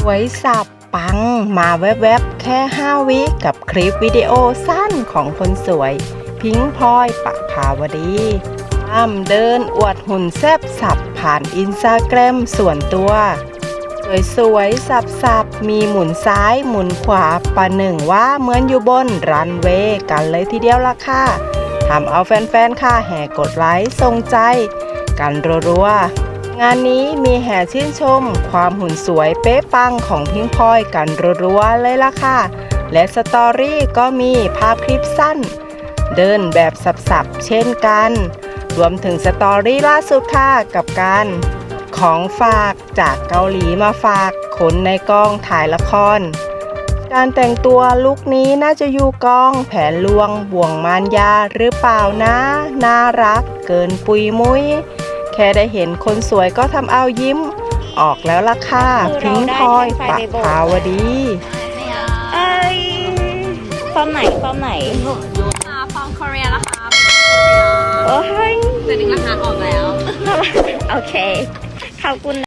สวยสับปังมาแวบๆ แค่ 5 วิกับคลิปวิดีโอสั้นของคนสวย พิงพลอยปะภาวดีอ้ำเดินอวดหุ่นแซบสับผ่านอินสตาแกรมส่วนตัว สวยๆ สับๆ มีหมุนซ้ายหมุนขวาประหนึ่งว่าเหมือนอยู่บนรันเวย์กันเลยทีเดียวล่ะค่ะทำเอาแฟนๆ ค่ะแห่กดไลค์ทรงใจ กันรัวๆ งานนี้มีแห่ชื่นชม ความหุ่นสวยเป๊ะปังของพิงพลอยกันรัวๆเลยล่ะค่ะ และสตอรี่ก็มีภาพคลิปสั้น เดินแบบสับๆ เช่นกัน รวมถึงสตอรี่ล่าสุดค่ะกับการของฝากจากเกาหลีมาฝากคนในกองถ่ายละคร การแต่งตัวลุคนี้น่าจะอยู่กองแผนลวงบ่วงมารยาหรือเปล่านะ น่ารักเกินปุยมุ้ย แค่ได้เห็นคนสวยก็ทำเอายิ้ม ออกแล้วล่ะค่ะพิงพลอยปะภาวดีเอ้ยฟอร์มไหนฟอร์มไหนอ่าฟองคอเรียนะคะโอ้ยเดือนหนึ่งราคาออกแล้ว โอเค ขอบคุณ